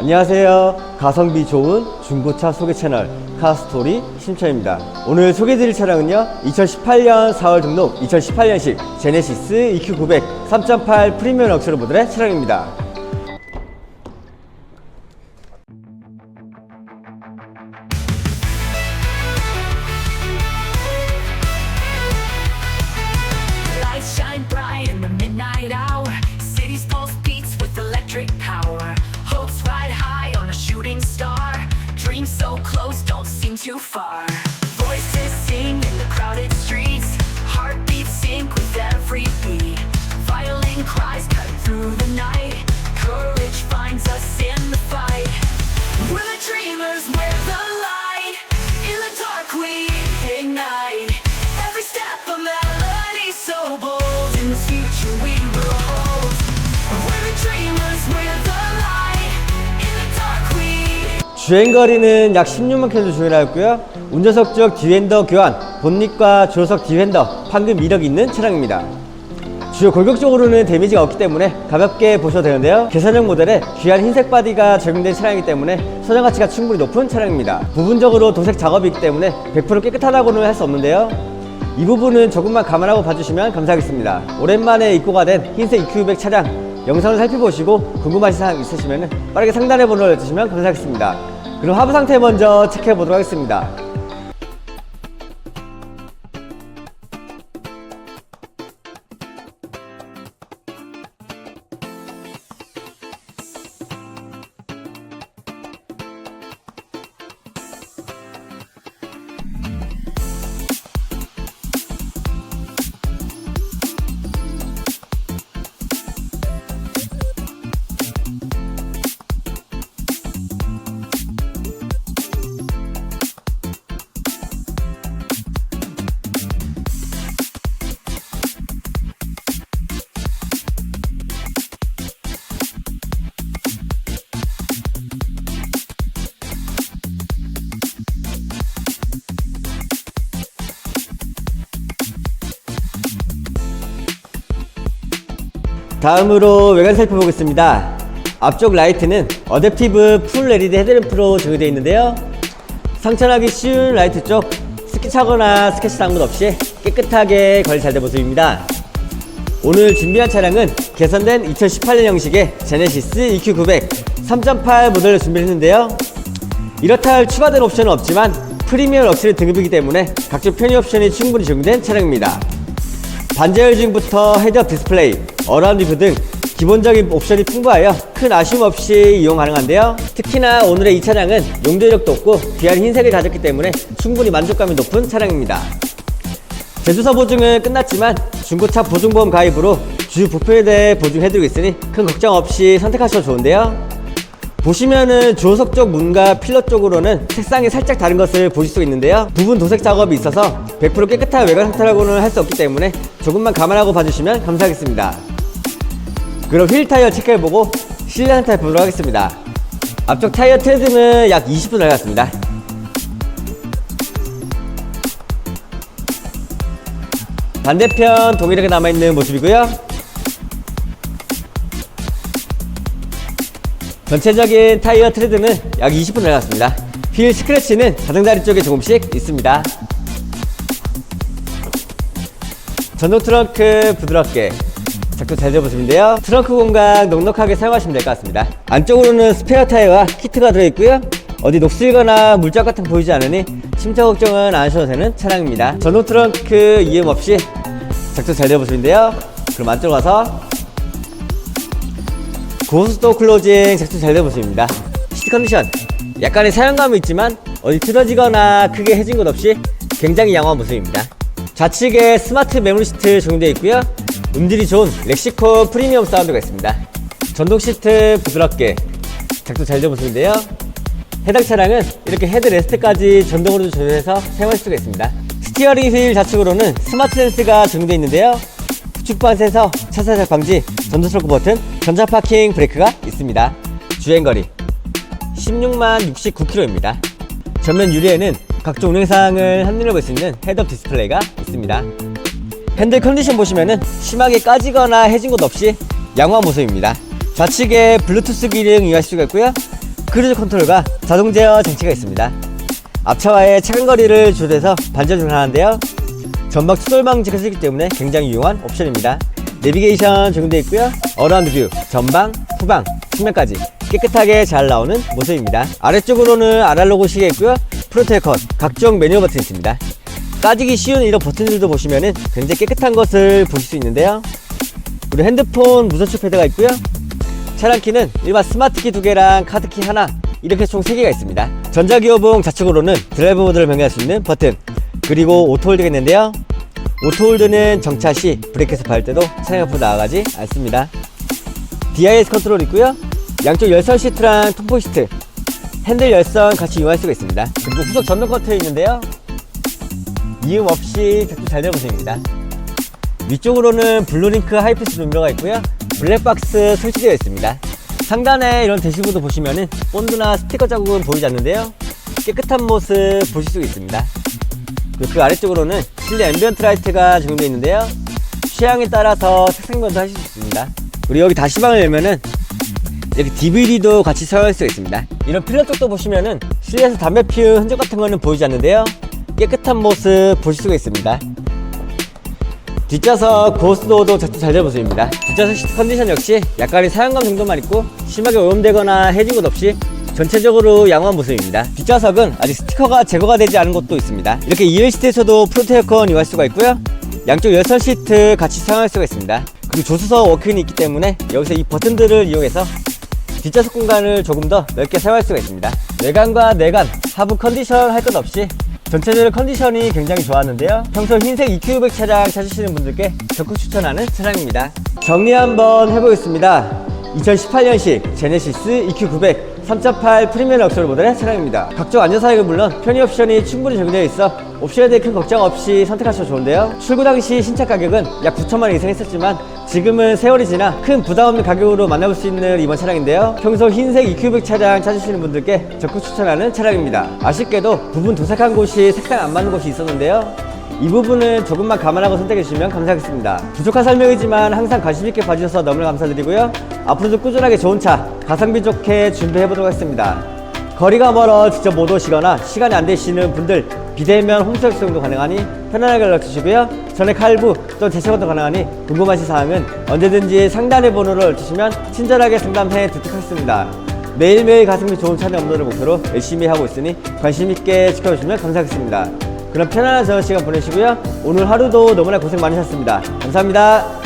안녕하세요. 가성비 좋은 중고차 소개 채널 카스토리 심차입니다. 오늘 소개드릴 차량은요. 2018년 4월 등록 2018년식 제네시스 EQ900 3.8 프리미엄 럭셔리 모델의 차량입니다. 주행거리는 약 16만 킬로 주행하였고요. 운전석 쪽 뒤핸더 교환, 본닛과 조수석 뒤핸더, 판금 이력이 있는 차량입니다. 주요 골격적으로는 데미지가 없기 때문에 가볍게 보셔도 되는데요. 개선형 모델에 귀한 흰색 바디가 적용된 차량이기 때문에 소장 가치가 충분히 높은 차량입니다. 부분적으로 도색 작업이 있기 때문에 100% 깨끗하다고는 할 수 없는데요. 이 부분은 조금만 감안하고 봐주시면 감사하겠습니다. 오랜만에 입고가 된 흰색 EQ200 차량 영상을 살펴보시고 궁금하신 사항 있으시면 빠르게 상단에 번호를 주시면 감사하겠습니다. 그럼 하부 상태 먼저 체크해 보도록 하겠습니다. 다음으로 외관 살펴보겠습니다. 앞쪽 라이트는 어댑티브 풀 LED 헤드램프로 적용되어 있는데요. 상처나기 쉬운 라이트 쪽 스키 차거나 스케치 당분 없이 깨끗하게 관리 잘 된 모습입니다. 오늘 준비한 차량은 개선된 2018년 형식의 제네시스 EQ900 3.8 모델을 준비했는데요. 이렇다 할 추가된 옵션은 없지만 프리미엄 럭셔리 등급이기 때문에 각종 편의 옵션이 충분히 적용된 차량입니다. 반자율 주행부터 헤드업 디스플레이, 어라운드 뷰등 기본적인 옵션이 풍부하여 큰 아쉬움 없이 이용 가능한데요. 특히나 오늘의 이 차량은 용도력 도 없고 귀한 흰색을 가졌기 때문에 충분히 만족감이 높은 차량입니다. 제조사 보증은 끝났지만 중고차 보증보험 가입으로 주요 부품에 대해 보증해드리고 있으니 큰 걱정 없이 선택하셔도 좋은데요. 보시면은 조석 쪽 문과 필러 쪽으로는 색상이 살짝 다른 것을 보실 수 있는데요. 부분 도색 작업이 있어서 100% 깨끗한 외관 상태라고는 할 수 없기 때문에 조금만 감안하고 봐주시면 감사하겠습니다. 그럼 휠 타이어 체크해보고 실내 상태 보도록 하겠습니다. 앞쪽 타이어 트레드는 약 20분 낡았습니다. 반대편 동일하게 남아있는 모습이고요. 전체적인 타이어 트레드는 약 20분 낡았습니다. 휠 스크래치는 가장자리 쪽에 조금씩 있습니다. 전동 트렁크 부드럽게 작동 잘된 모습인데요. 트렁크 공간 넉넉하게 사용하시면 될 것 같습니다. 안쪽으로는 스페어 타이어와 키트가 들어있고요. 어디 녹슬거나 물짝 같은 거 보이지 않으니 침타 걱정은 안 하셔도 되는 차량입니다. 전동 트렁크 이음 없이 작동 잘된 모습인데요. 그럼 안쪽으로 가서 고스톱 클로징 작동 잘된 모습입니다. 시트 컨디션 약간의 사용감이 있지만 어디 틀어지거나 크게 해진 것 없이 굉장히 양호한 모습입니다. 좌측에 스마트 메모리 시트 적용되어 있고요. 음질이 좋은 렉시코 프리미엄 사운드가 있습니다. 전동 시트 부드럽게 작동 잘된 모습인데요. 해당 차량은 이렇게 헤드 레스트까지 전동으로 조절해서 사용할 수가 있습니다. 스티어링 휠 좌측으로는 스마트 센스가 적용되어 있는데요. 후측반 센서, 차사작 방지, 전동 트렁크 버튼, 전자 파킹 브레이크가 있습니다. 주행거리 16만 69km입니다. 전면 유리에는 각종 운행사항을 한눈에 볼 수 있는 헤드업 디스플레이가 있습니다. 핸들 컨디션 보시면은 심하게 까지거나 해진 곳 없이 양호한 모습입니다. 좌측에 블루투스 기능 이용하실 수가 있고요. 크루즈 컨트롤과 자동 제어 장치가 있습니다. 앞차와의 차간거리를 조절해서 반전 조절하는데요. 전방 추돌 방지가 쓰기 때문에 굉장히 유용한 옵션입니다. 내비게이션 적용되어 있고요. 어라운드 뷰, 전방, 후방, 측면까지 깨끗하게 잘 나오는 모습입니다. 아래쪽으로는 아날로그 시계 있고요. 프로테컨, 각종 매뉴얼 버튼이 있습니다. 까지기 쉬운 이런 버튼들도 보시면은 굉장히 깨끗한 것을 보실 수 있는데요. 그리고 핸드폰 무선축 패드가 있고요. 차량 키는 일반 스마트 키 두 개랑 카드 키 하나 이렇게 총 3개가 있습니다. 전자기어봉 좌측으로는 드라이브 모드를 변경할 수 있는 버튼 그리고 오토홀드가 있는데요. 오토홀드는 정차 시 브레이크에서 밟을 때도 차량 옆으로 나아가지 않습니다. DIS 컨트롤 있고요. 양쪽 열선 시트랑 통풍 시트 핸들 열선 같이 이용할 수가 있습니다. 그리고 후속 전동 커튼이 있는데요. 이음 없이 작동 잘 되는 모습입니다. 위쪽으로는 블루링크 하이패스 음료가 있고요. 블랙박스 설치되어 있습니다. 상단에 이런 대시보드 보시면은 본드나 스티커 자국은 보이지 않는데요. 깨끗한 모습 보실 수 있습니다. 그리고 그 아래쪽으로는 실내 앰비언트 라이트가 적용되어 있는데요. 취향에 따라서 색상 변조하실 수 있습니다. 그리고 여기 다시방을 열면은 이렇게 DVD도 같이 사용할 수가 있습니다. 이런 필러 쪽도 보시면은 실내에서 담배 피운 흔적 같은 거는 보이지 않는데요. 깨끗한 모습 보실 수가 있습니다. 뒷좌석 고스도도 작동 잘된 모습입니다. 뒷좌석 컨디션 역시 약간의 사용감 정도만 있고 심하게 오염되거나 해진 것 없이 전체적으로 양호한 모습입니다. 뒷좌석은 아직 스티커가 제거가 되지 않은 곳도 있습니다. 이렇게 2열 시트에서도 프로테어컨 이용할 수가 있고요. 양쪽 열선 시트 같이 사용할 수가 있습니다. 그리고 조수석 워크인이 있기 때문에 여기서 이 버튼들을 이용해서 뒷좌석 공간을 조금 더 넓게 사용할 수가 있습니다. 외관과 내관, 하부 컨디션 할 것 없이 전체적으로 컨디션이 굉장히 좋았는데요. 평소 흰색 EQ600 차량 찾으시는 분들께 적극 추천하는 차량입니다. 정리 한번 해보겠습니다. 2018년식 제네시스 EQ900 3.8 프리미엄 럭셔리 모델의 차량입니다. 각종 안전사양은 물론 편의 옵션이 충분히 적용되어 있어 옵션에 대해 큰 걱정 없이 선택하셔도 좋은데요. 출고 당시 신차 가격은 약 9천만 원 이상 했었지만 지금은 세월이 지나 큰 부담 없는 가격으로 만나볼 수 있는 이번 차량인데요. 평소 흰색 EQ600 차량 찾으시는 분들께 적극 추천하는 차량입니다. 아쉽게도 부분 도색한 곳이 색상 안 맞는 곳이 있었는데요. 이 부분은 조금만 감안하고 선택해 주시면 감사하겠습니다. 부족한 설명이지만 항상 관심 있게 봐주셔서 너무나 감사드리고요. 앞으로도 꾸준하게 좋은 차, 가성비 좋게 준비해 보도록 하겠습니다. 거리가 멀어 직접 못 오시거나 시간이 안 되시는 분들 비대면 홈서비스 정도 가능하니 편안하게 연락 주시고요. 전액 할부 또 재차관도 가능하니 궁금하신 사항은 언제든지 상단의 번호를 주시면 친절하게 상담해 드리도록 하겠습니다. 매일매일 가성비 좋은 차량 업로드를 목표로 열심히 하고 있으니 관심 있게 지켜주시면 감사하겠습니다. 그럼 편안한 저녁 시간 보내시고요. 오늘 하루도 너무나 고생 많으셨습니다. 감사합니다.